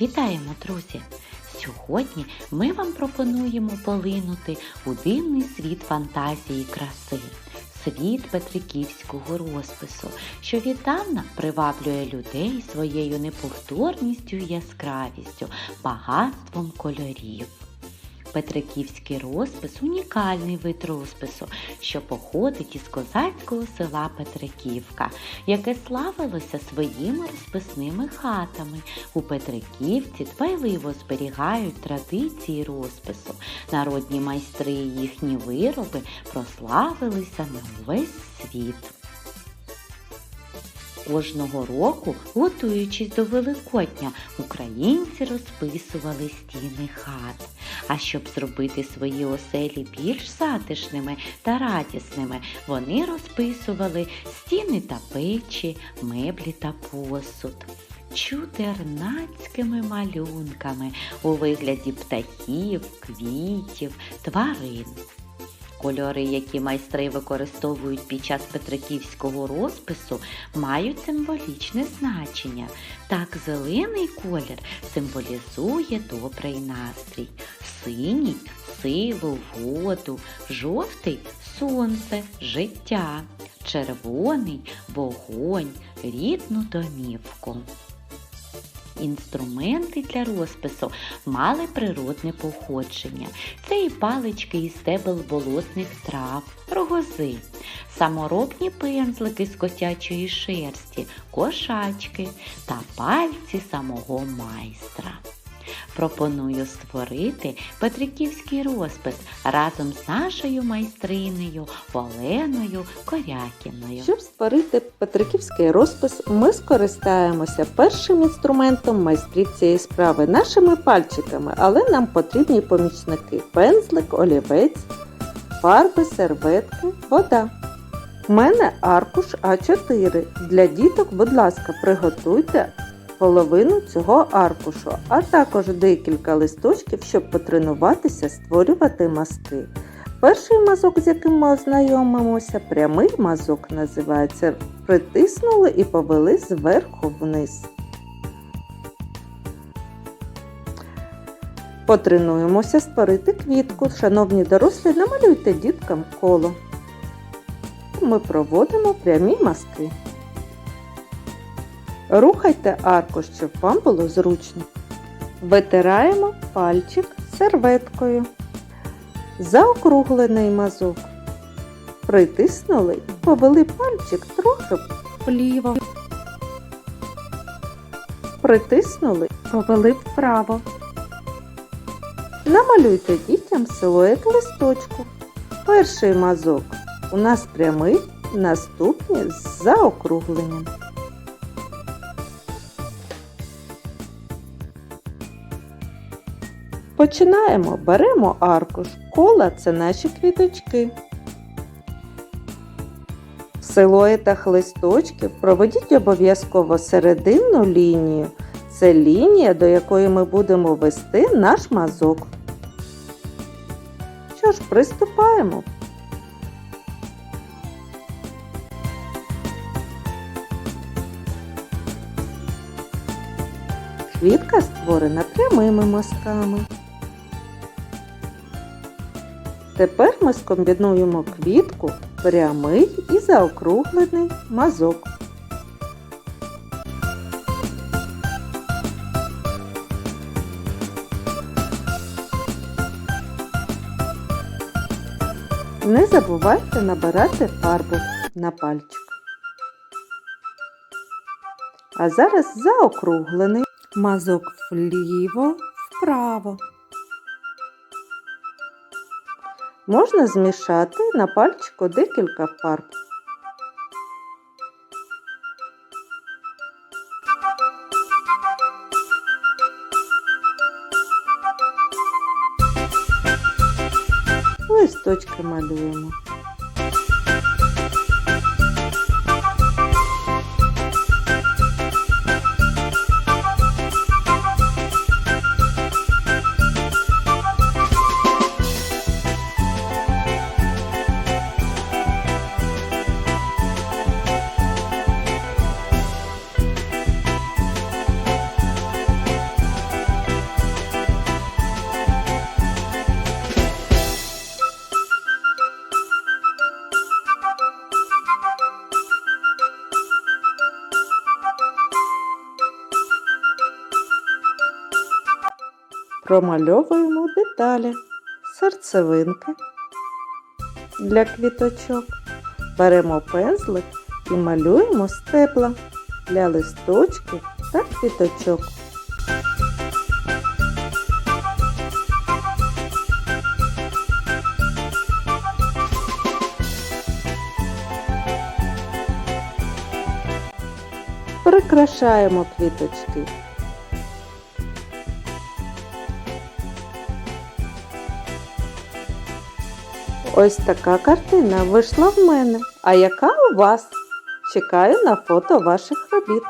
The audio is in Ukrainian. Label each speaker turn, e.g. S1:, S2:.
S1: Вітаємо, друзі! Сьогодні ми вам пропонуємо полинути у дивний світ фантазії краси, світ петриківського розпису, що віддавна приваблює людей своєю неповторністю і яскравістю, багатством кольорів. Петриківський розпис унікальний вид розпису, що походить із козацького села Петриківка, яке славилося своїми розписними хатами. У Петриківці дбайливо зберігають традиції розпису. Народні майстри і їхні вироби прославилися на увесь світ. Кожного року, готуючись до Великодня, українці розписували стіни хат. А щоб зробити свої оселі більш затишними та радісними, вони розписували стіни та печі, меблі та посуд. Чудернацькими малюнками у вигляді птахів, квітів, тварин. Кольори, які майстри використовують під час петриківського розпису, мають символічне значення. Так, зелений колір символізує добрий настрій, синій силу, воду, жовтий сонце, життя, червоний вогонь, рідну домівку. Інструменти для розпису мали природне походження. Це і палички із стебел волосних трав, рогози, саморобні пензлики з котячої шерсті, кошачки та пальці самого майстра. Пропоную створити петриківський розпис разом з нашою майстринею Оленою Корякіною.
S2: Щоб створити петриківський розпис, ми скористаємося першим інструментом майстрів цієї справи нашими пальчиками, але нам потрібні помічники пензлик, олівець, фарби, серветки, вода. У мене аркуш А4. Для діток, будь ласка, приготуйте половину цього аркушу, а також декілька листочків, щоб потренуватися створювати мазки. Перший мазок, з яким ми ознайомимося, прямий мазок називається. Притиснули і повели зверху вниз. Потренуємося створити квітку. Шановні дорослі, намалюйте діткам коло. Ми проводимо прямі мазки. Рухайте аркуш, щоб вам було зручно. Витираємо пальчик серветкою. Заокруглений мазок. Притиснули і повели пальчик трохи вліво. Притиснули, повели вправо. Намалюйте дітям силует листочку. Перший мазок у нас прямий, наступний з заокругленням. Починаємо, беремо аркуш. Кола це наші квіточки. В силуетах листочків проведіть обов'язково серединну лінію. Це лінія, до якої ми будемо вести наш мазок. Що ж, приступаємо. Квітка створена прямими мазками. Тепер ми скомбінуємо квітку, прямий і заокруглений мазок. Не забувайте набирати фарбу на пальчик. А зараз заокруглений мазок вліво, вправо. Можна змішати на пальчику декілька фарб. Листочки малюємо. Промальовуємо деталі, серцевинки для квіточок. Беремо пензлик і малюємо стебла для листочків та квіточок. Прикрашаємо квіточки. Ось така картина вийшла в мене. А яка у вас? Чекаю на фото ваших робіт.